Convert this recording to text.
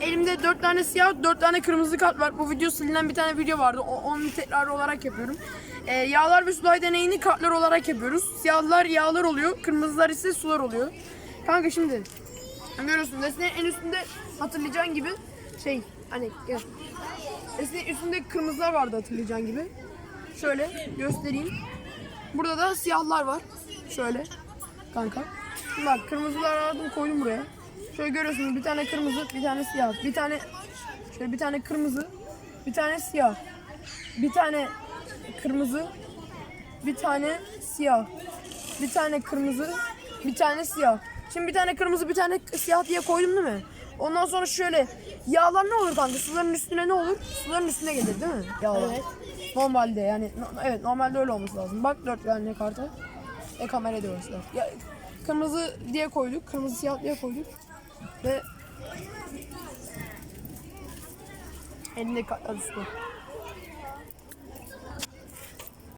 elimde 4 tane siyah, 4 tane kırmızı kart var. Bu video silinen bir tane video vardı. O, onun tekrarı olarak yapıyorum. Ee, yağlar ve sular deneyini kartlar olarak yapıyoruz. Siyahlar yağlar oluyor, kırmızılar ise sular oluyor. Kanka şimdi görüyorsun nesnenin en üstünde hatırlayacağın gibi şey hani gel. Nesnenin üstünde kırmızılar vardı hatırlayacağın gibi. Şöyle göstereyim. Burada da siyahlar var. Şöyle kanka. Bak kırmızılar aradım koydum buraya. Şöyle görüyorsunuz bir tane kırmızı, bir tane siyah. Bir tane şöyle bir tane kırmızı, bir tane siyah. Bir tane kırmızı, bir tane siyah. Bir tane kırmızı, bir tane siyah. Şimdi bir tane kırmızı, bir tane siyah diye koydum değil mi? Ondan sonra şöyle yağlar ne olur kanka? Suların üstüne ne olur? Suların üstüne gelir değil mi? Yağlar. Evet. Normalde yani no- evet normalde öyle olması lazım. Bak dört tane karta. E kamera diyoruz. Ya kırmızı diye koyduk. Kırmızı siyah diye koyduk. Ve elinde üstü.